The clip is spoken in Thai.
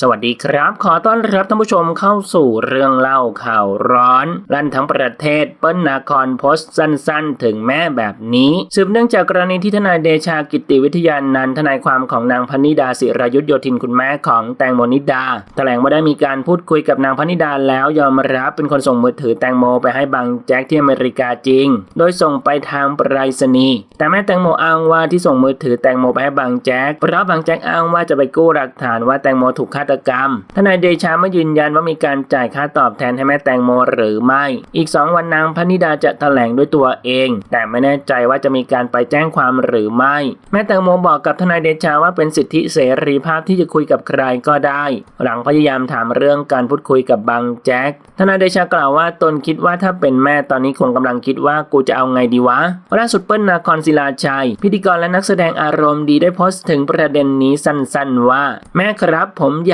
สวัสดีครับ ขอต้อนรับท่านผู้ชมเข้าสู่เรื่องเล่าข่าวร้อน ลั่นทั้งประเทศเปิ้ลนาครโพสต์สั้น ๆ ถึงแม่แบบนี้ สืบเนื่องจากกรณีที่ทนายเดชากิติวิทยานันท์ทนายความของนางพนิดาศิรายุทธโยธินคุณแม่ของแตงโมนิดา แถลงว่าได้มีการพูดคุยกับนางพนิดาแล้วยอมรับเป็นคนส่งมือถือแตงโมไปให้บางแจ็คที่อเมริกาจริง โดยส่งไปทางไปรษณีย์แต่แม่แตงโมอ้างว่าที่ส่งมือถือแตงโมไปให้บางแจ็คเพราะบางแจ็คอ้างว่าจะไปกู้หลักฐานว่าแตงโมถูกฆาตกรรม ทนายเดชาไม่ยืนยันว่ามีการจ่ายค่าตอบแทนให้แม่แตงโมหรือไม่ อีกสองวันนางพนิดาจะแถลงด้วยตัวเอง แต่ไม่แน่ใจว่าจะมีการไปแจ้งความหรือไม่ แม่แตงโมบอกกับทนายเดชาว่าเป็นสิทธิเสรีภาพที่จะคุยกับใครก็ได้ หลังพยายามถามเรื่องการพูดคุยกับบางแจ็ค ทนายเดชากล่าวว่าตนคิดว่าถ้าเป็นแม่ตอนนี้คงกำลังคิดว่ากูจะเอาไงดีวะ ล่าสุดเปิ้ลนาครศิลาชัย พิธีกรและนักแสดงอารมณ์ดีได้โพสต์ถึงประเด็นนี้สั้นๆว่า แม่ครับผมอย